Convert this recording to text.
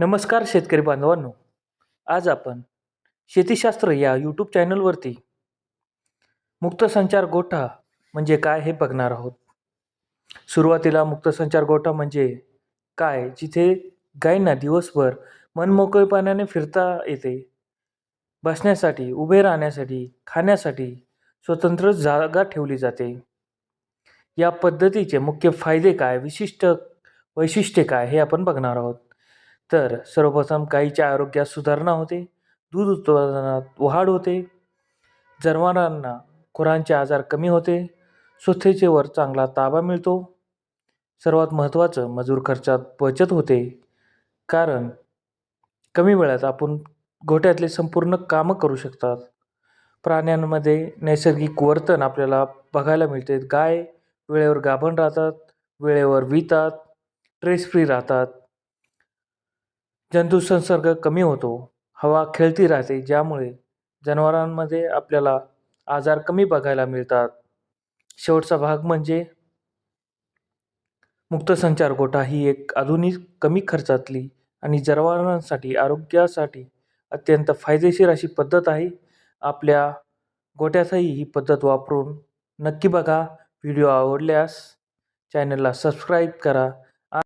नमस्कार शेतकरी बांधवांनो. आज आपण शेतीशास्त्र या यूट्यूब चॅनलवरती मुक्तसंचार गोठा म्हणजे काय हे बघणार आहोत. सुरुवातीला मुक्तसंचार गोठा म्हणजे काय? जिथे गायींना दिवसभर मनमोकळेपणाने फिरता येते. बसण्यासाठी उभे राहण्यासाठी खाण्यासाठी स्वतंत्र जागा ठेवली जाते. या पद्धतीचे मुख्य फायदे काय? विशिष्ट वैशिष्ट्ये काय? हे आपण बघणार आहोत. तर सर्वप्रथम गायीच्या आरोग्यात सुधारणा होते. दूध उत्पादनात वाढ होते. जनावरांना खुरांचे आजार कमी होते. स्वच्छतेवर चांगला ताबा मिळतो. सर्वात महत्त्वाचं मजूर खर्चात बचत होते. कारण कमी वेळात आपण गोठ्यातले संपूर्ण कामं करू शकतात. प्राण्यांमध्ये नैसर्गिक वर्तन आपल्याला बघायला मिळते. गाय वेळेवर गाभण राहतात वेळेवर वितात ट्रेस फ्री राहतात. जंतुसंसर्ग कमी होतो हवा खेळती राहते ज्यामुळे जनावरांमध्ये आपल्याला आजार कमी बघायला मिळतात. शेवटचा भाग म्हणजे मुक्तसंचार गोठा ही एक आधुनिक कमी खर्चातली आणि जनावरांसाठी आरोग्यासाठी अत्यंत फायदेशीर अशी पद्धत आहे. आपल्या गोठ्यातही ही पद्धत वापरून नक्की बघा. व्हिडिओ आवडल्यास चॅनलला सबस्क्राईब करा.